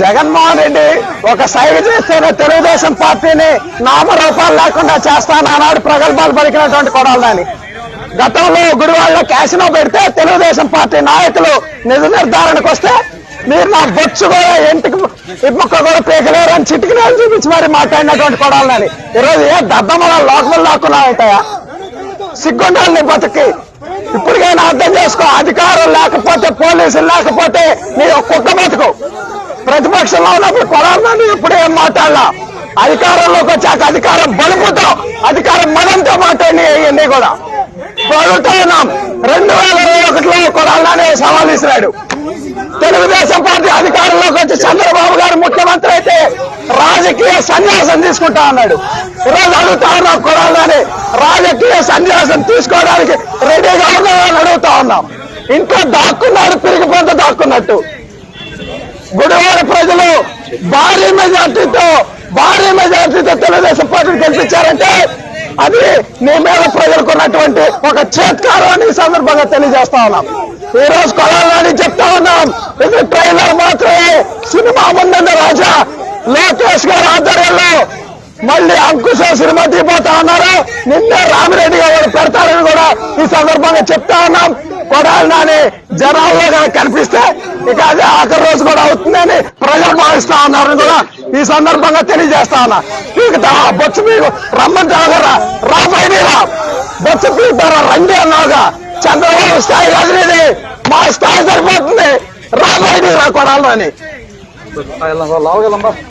జగన్మోహన్ రెడ్డి ఒక సైడ్ చేస్తేనే తెలుగుదేశం పార్టీని నామరూపాలు లేకుండా చేస్తాను ఆనాడు ప్రగల్భాలు పలికినటువంటి కొడాలని గతంలో గుడివాళ్ళలో క్యాసినో పెడితే తెలుగుదేశం పార్టీ నాయకులు నిజ నిర్ధారణకు వస్తే మీరు నా బొచ్చు కూడా ఇంటికి ఇప్పుక్క కూడా పీకలేరు అని చిటికనాలు చూపించి మరి మాట్లాడినటువంటి కొడాలని ఈరోజు ఏ దద్దమల లోకములు లాక్కున్నా ఉంటాయా సిగ్గుండాలి నీ బతుకి ఇప్పటికైనా అర్థం చేసుకో అధికారం లేకపోతే పోలీసులు లేకపోతే నీ కుక్క బతుకు. ప్రతిపక్షంలో ఉన్నప్పుడు కొడాలని ఇప్పుడు ఏం మాట్లాడలా. అధికారంలోకి వచ్చాక అధికారం బలుపుతో అధికారం మనంతో మాట్లాడి అయ్యింది కూడా. అడుగుతా రెండు వేల ఇరవై ఒకటిలో కొడాలని సవాల్ ఇస్తున్నాడు తెలుగుదేశం పార్టీ అధికారంలోకి వచ్చి చంద్రబాబు గారు ముఖ్యమంత్రి అయితే రాజకీయ సన్యాసం తీసుకుంటా అన్నాడు. ఈరోజు అడుగుతా ఉన్నాం కొడాలని రాజకీయ సన్యాసం తీసుకోవడానికి రెడీగా ఉన్నామని అడుగుతా ఉన్నాం. ఇంట్లో దాక్కున్నాడు పిరిగిపోత దాక్కున్నట్టు. గుడివాడ ప్రజలు భారీ మెజార్టీతో భారీ మెజార్టీతో తెలుగుదేశం పార్టీని గెలిపించారంటే అది నీ మీద ప్రజలకు ఉన్నటువంటి ఒక చేత్కారం అని ఈ సందర్భంగా తెలియజేస్తా ఉన్నాం. ఈ రోజు కొలాలని చెప్తా ఉన్నాం ఇది ట్రైలర్ మాత్రమే సినిమా ముందన్న రాజా. లోకేష్ గారి ఆధ్వర్యంలో మళ్ళీ అంకుశ సినిమా తీపోతా ఉన్నారు. నిన్నే రామిరెడ్డి గారు పెడతారని కూడా ఈ సందర్భంగా చెప్తా ఉన్నాం. కొడాలి నాని జనాల్లో కనుక కనిపిస్తే ఇక అదే ఆఖరి రోజు కూడా అవుతుందని ప్రజలు భావిస్తా ఉన్నారని కూడా ఈ సందర్భంగా తెలియజేస్తా ఉన్నా. మీకు బొచ్చు మీకు రమ్మంటారా రాబోయి బొచ్చు పీకుతారా రండి అన్నావుగా. చంద్రబాబు స్థాయి కాదు మా స్థాయి సరిపోతుంది. రాబోయి రా కొడాలి